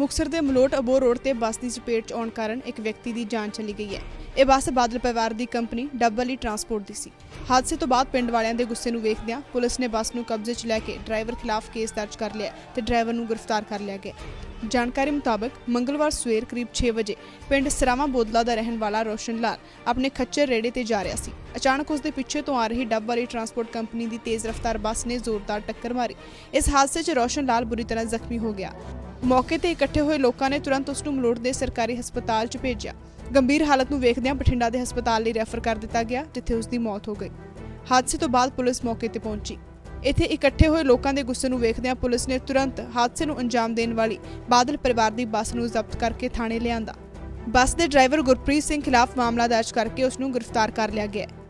ਮੁਕਸਰ ਦੇ ਮਲੋਟ ਅਬੋਰ ਰੋਡ ਤੇ ਬੱਸ ਦੀ ਚਪੇਟ 'ਚ ਆਉਣ ਕਾਰਨ ਇੱਕ ਵਿਅਕਤੀ ਦੀ ਜਾਨ ਚਲੀ ਗਈ ਹੈ। ਇਹ ਬੱਸ ਬਾਦਲ ਪਰਿਵਾਰ ਦੀ ਕੰਪਨੀ ਡਬਲ ਟਰਾਂਸਪੋਰਟ ਦੀ ਸੀ। ਹਾਦਸੇ ਤੋਂ ਬਾਅਦ ਪਿੰਡ ਵਾਲਿਆਂ ਦੇ ਗੁੱਸੇ ਨੂੰ ਵੇਖਦਿਆਂ ਪੁਲਿਸ ਨੇ ਬੱਸ ਨੂੰ ਕਬਜ਼ੇ 'ਚ ਲੈ ਕੇ ਡਰਾਈਵਰ ਖਿਲਾਫ ਕੇਸ ਦਰਜ ਕਰ ਲਿਆ ਤੇ ਡਰਾਈਵਰ ਨੂੰ ਗ੍ਰਿਫਤਾਰ ਕਰ ਲਿਆ ਗਿਆ। ਜਾਣਕਾਰੀ ਮੁਤਾਬਕ ਮੰਗਲਵਾਰ ਸਵੇਰ ਕਰੀਬ 6 ਵਜੇ ਪਿੰਡ ਸਰਾਵਾਂ ਬੋਦਲਾ ਦਾ ਰਹਿਣ ਵਾਲਾ ਰੋਸ਼ਨ ਲਾਲ ਆਪਣੇ ਖੱਚਰ ਰੇੜੇ ਤੇ ਜਾ ਰਿਹਾ ਸੀ। ਅਚਾਨਕ ਉਸ ਦੇ ਪਿੱਛੇ ਤੋਂ ਆ ਰਹੀ ਡੱਬ ਵਾਲੀ ਟਰਾਂਸਪੋਰਟ ਕੰਪਨੀ ਦੀ ਤੇਜ਼ ਰਫ਼ਤਾਰ ਬੱਸ ਨੇ ਜ਼ੋਰਦਾਰ ਟੱਕਰ ਮਾਰੀ। ਇਸ ਹਾਦਸੇ 'ਚ ਰੋਸ਼ਨ ਲਾਲ ਬੁਰੀ ਤਰ੍ਹਾਂ ਜ਼ਖਮੀ ਹੋ ਗਿਆ। ਮੌਕੇ ਤੇ ਇਕੱਠੇ ਹੋਏ ਲੋਕਾਂ ਨੇ ਤੁਰੰਤ ਉਸ ਨੂੰ ਮਲੋਟ ਦੇ ਸਰਕਾਰੀ ਹਸਪਤਾਲ 'ਚ ਭੇਜਿਆ। ਗੰਭੀਰ ਹਾਲਤ ਨੂੰ ਵੇਖਦਿਆਂ ਬਠਿੰਡਾ ਦੇ ਹਸਪਤਾਲ ਲਈ ਰੈਫਰ ਕਰ ਦਿੱਤਾ ਗਿਆ, ਜਿੱਥੇ ਉਸ ਦੀ ਮੌਤ ਹੋ ਗਈ। ਹਾਦਸੇ ਤੋਂ ਬਾਅਦ ਪੁਲਿਸ ਮੌਕੇ ਤੇ ਪਹੁੰਚੀ। ਇੱਥੇ ਇਕੱਠੇ ਹੋਏ ਲੋਕਾਂ ਦੇ ਗੁੱਸੇ ਨੂੰ ਵੇਖਦਿਆਂ ਪੁਲਿਸ ਨੇ ਤੁਰੰਤ ਹਾਦਸੇ ਨੂੰ ਅੰਜਾਮ ਦੇਣ ਵਾਲੀ ਬਾਦਲ ਪਰਿਵਾਰ ਦੀ ਬੱਸ ਨੂੰ ਜ਼ਬਤ ਕਰਕੇ ਥਾਣੇ ਲਿਆਂਦਾ। ਬੱਸ ਦੇ ਡਰਾਈਵਰ ਗੁਰਪ੍ਰੀਤ ਸਿੰਘ ਖਿਲਾਫ ਮਾਮਲਾ ਦਰਜ ਕਰਕੇ ਉਸ ਨੂੰ ਗ੍ਰਿਫਤਾਰ ਕਰ ਲਿਆ ਗਿਆ ਹੈ।